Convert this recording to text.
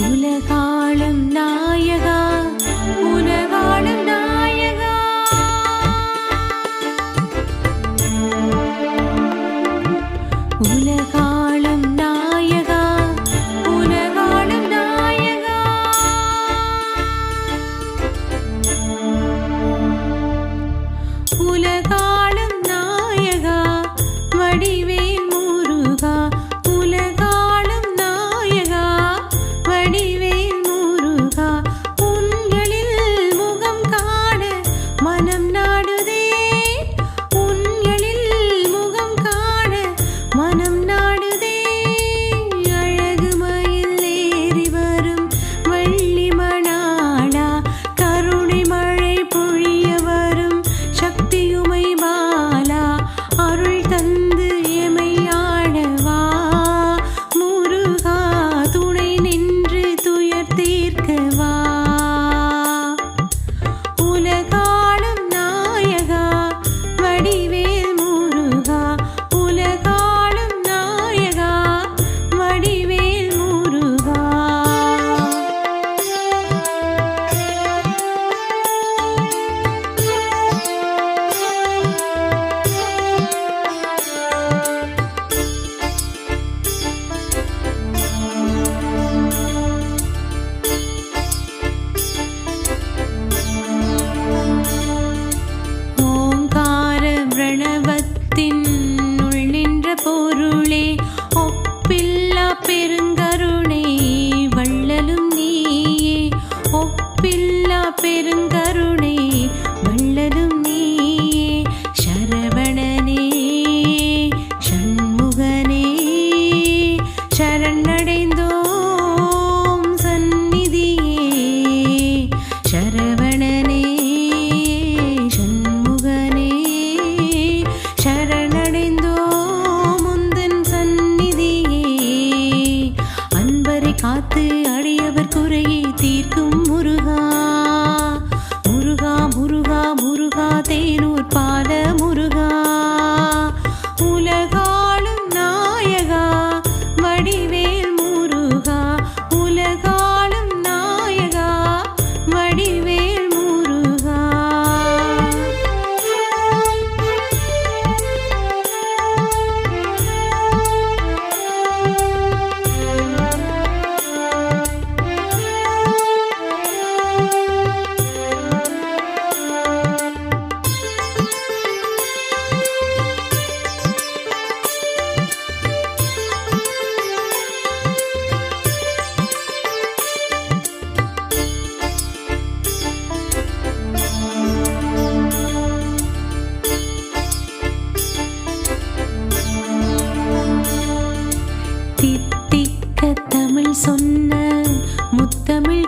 உலகாளும் நாயகா உலகாளும் நாயகா. உலகா காத்து அடியவர் குறையை தீர்க்கும் முருகா. முருகா முருகா முருகா தேனூர் பாலமு தித்திக்க தமிழ் சொன்ன முத்தமிழ்